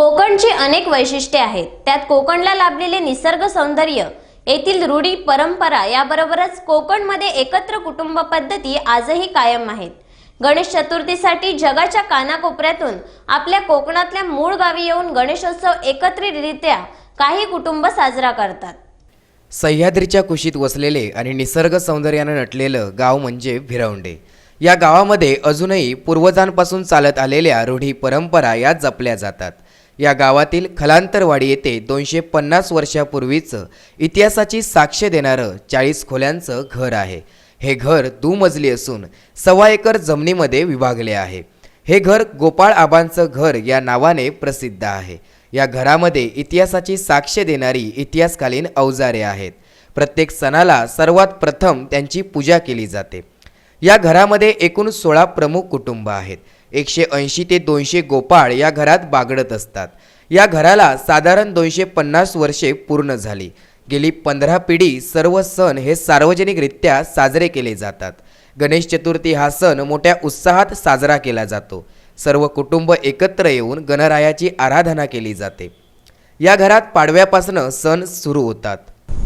कोकणची अनेक वैशिष्ट्ये आहेत. त्यात कोकणला लाभलेले निसर्ग सौंदर्य येथील रूढी परंपरा याबरोबरच कोकणमध्ये एकत्र कुटुंब पद्धती आजही कायम आहेत. गणेश चतुर्थीसाठी जगाच्या कानाकोपऱ्यातून आपल्या कोकणातल्या मूळ गावी येऊन गणेशोत्सव एकत्रितरित्या काही कुटुंब साजरा करतात. सह्याद्रीच्या कुशीत वसलेले आणि निसर्ग सौंदर्यानं नटलेलं गाव म्हणजे भिरवंडे. या गावामध्ये अजूनही पूर्वजांपासून चालत आलेल्या रूढी परंपरा या जपल्या जातात. या गावातील खलांतरवाडी येथे दोनशे पन्नास वर्षापूर्वीचं इतिहासाची साक्ष देणारं चाळीस खोल्यांचं घर आहे. हे घर दुमजली असून सव्वा एकर जमिनीमध्ये विभागले आहे. हे घर गोपाळ आबांचं घर या नावाने प्रसिद्ध आहे. या घरामध्ये इतिहासाची साक्ष देणारी इतिहासकालीन अवजारे आहेत. प्रत्येक सणाला सर्वात प्रथम त्यांची पूजा केली जाते. या घरामध्ये एकूण सोळा प्रमुख कुटुंब आहेत. एकशे ऐंशी ते दोनशे गोपाळ या घरात बागडत असतात. या घराला साधारण दोनशे पन्नास वर्षे पूर्ण झाली. गेली पंधरा पिढी सर्व सण हे सार्वजनिकरित्या साजरे केले जातात. गणेश चतुर्थी हा सण मोठ्या उत्साहात साजरा केला जातो. सर्व कुटुंब एकत्र येऊन गणरायाची आराधना केली जाते. या घरात पाडव्यापासून सण सुरू होतात.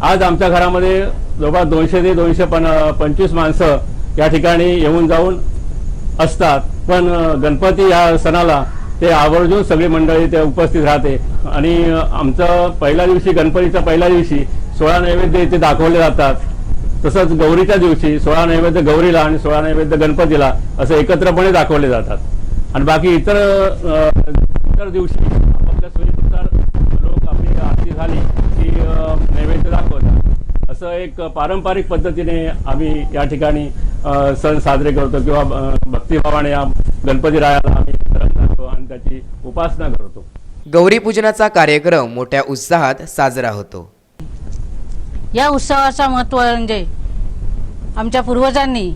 आज आमच्या घरामध्ये जवळपास दोनशे ते दोनशे पन पंचवीस माणसं या ठिकाणी येऊन जाऊन असतात. पण गणपती या सणाला ते आवर्जून सगळी मंडळी ते उपस्थित राहते. आणि आमचं पहिल्या दिवशी गणपतीच्या पहिल्या दिवशी सोळा नैवेद्य इथे दाखवले जातात. तसंच गौरीच्या दिवशी सोळा नैवेद्य गौरीला आणि सोळा नैवेद्य गणपतीला असं एकत्रपणे दाखवले जातात. आणि बाकी इतर इतर दिवशी आपापल्या सोयीनुसार लोक आपली आरती झाली की नैवेद्य दाखवतात. असं एक पारंपरिक पद्धतीने आम्ही या ठिकाणी सण साजरे करतो किंवा भक्तिभावाने या गणपती रायाला आम्ही जातो आणि त्याची उपासना करतो. गौरीपूजनाचा कार्यक्रम मोठ्या उत्साहात साजरा होतो. या उत्सवाचा महत्त्व म्हणजे आमच्या पूर्वजांनी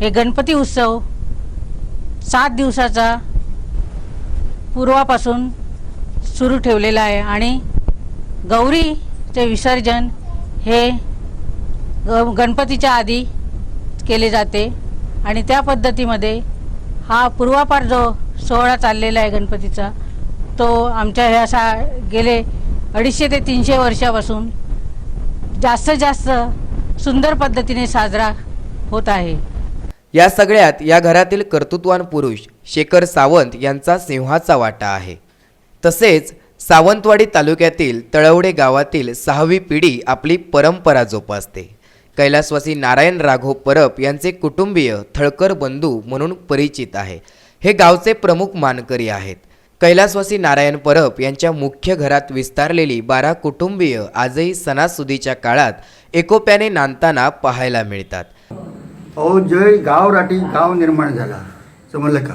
हे गणपती उत्सव सात दिवसाचा पूर्वापासून सुरू ठेवलेला आहे आणि गौरीचे विसर्जन हे ग गणपतीच्या आधी केले जाते आणि त्या पद्धतीमध्ये हा पूर्वापार जो सोहळा चाललेला आहे गणपतीचा तो आमच्या ह्या सा गेले अडीचशे ते तीनशे वर्षापासून जास्तीत जास्त सुंदर पद्धतीने साजरा होत आहे. या सगळ्यात या घरातील कर्तृत्वान पुरुष शेखर सावंत यांचा सिंहाचा वाटा आहे. तसेच सावंतवाडी तालुक्यातील तळवडे गावातील सहावी पिढी आपली परंपरा जोपासते. कैलासवासी नारायण राघव परब यांचे कुटुंबीय थळकर बंधू म्हणून परिचित आहे. हे गावचे प्रमुख मानकरी आहेत. कैलासवासी नारायण परब यांच्या मुख्य घरात विस्तारलेली बारा कुटुंबीय आजही सणासुदीच्या काळात एकोप्याने नांदताना पाहायला मिळतात. अहो जय गाव राठी गाव निर्माण झाला. समजलं का?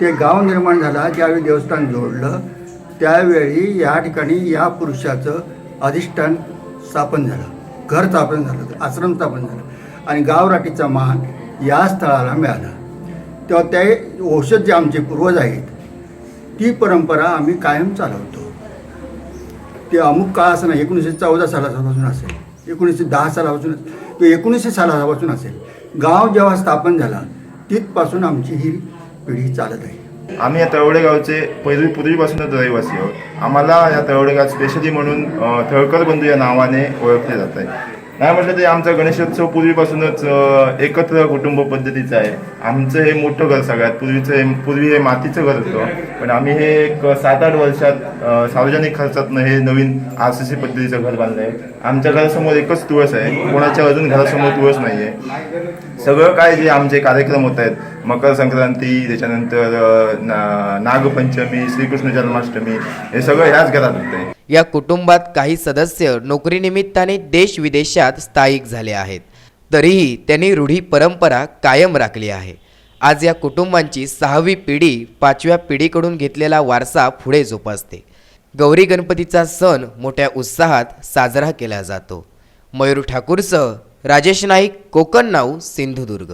ते गाव निर्माण झाला ज्यावेळी देवस्थान जोडलं त्यावेळी या ठिकाणी या पुरुषाचं अधिष्ठान स्थापन झालं. घर स्थापन झालं आश्रम स्थापन झालं. आणि गावराटीचा मान या स्थळाला मिळाला. तेव्हा ते औषध जे आमचे पूर्वज आहेत ती परंपरा आम्ही कायम चालवतो. ते अमुक काळ असं नाही एकोणीसशे चौदा सालापासून असेल एकोणीसशे दहा सालापासून किंवा एकोणीसशे सालापासून असेल. गाव जेव्हा स्थापन झाला तिथपासून आमची ही पिढी चालत आहे. आम्ही या तळवडे गावचे पूर्वी पूर्वीपासूनच रहिवासी आहोत. आम्हाला या तळवडे गाव स्पेशली म्हणून थळकर बंधू या नावाने ओळखले जात आहे. नाही म्हटलं तरी आमचा गणेशोत्सव पूर्वीपासूनच एकत्र कुटुंब पद्धतीचं आहे. आमचं हे मोठं घर सगळ्यात पूर्वीचं हे पूर्वी हे मातीचं घर होतं. पण आम्ही हे एक सात आठ वर्षात सार्वजनिक खर्चातनं हे नवीन आर सी सी पद्धतीचं घर बांधलं आहे. आमच्या घरासमोर एकच तुळस आहे. कोणाच्या अजून घरासमोर तुळस नाही आहे सगळं काय जे आमचे कार्यक्रम होत आहेत मकर संक्रांती त्याच्यानंतर ना- नागपंचमी श्रीकृष्ण जन्माष्टमी हे सगळं ह्याच घरात होतंय. या कुटुंबात काही सदस्य नोकरीनिमित्ताने देश विदेशात स्थायिक झाले आहेत. तरीही त्यांनी रूढी परंपरा कायम राखली आहे. आज या कुटुंबांची सहावी पिढी पाचव्या पिढीकडून घेतलेला वारसा पुढे जोपासते. गौरी गणपतीचा सण मोठ्या उत्साहात साजरा केला जातो. मयूर ठाकूरसह राजेश नाईक कोकण नाऊ सिंधुदुर्ग.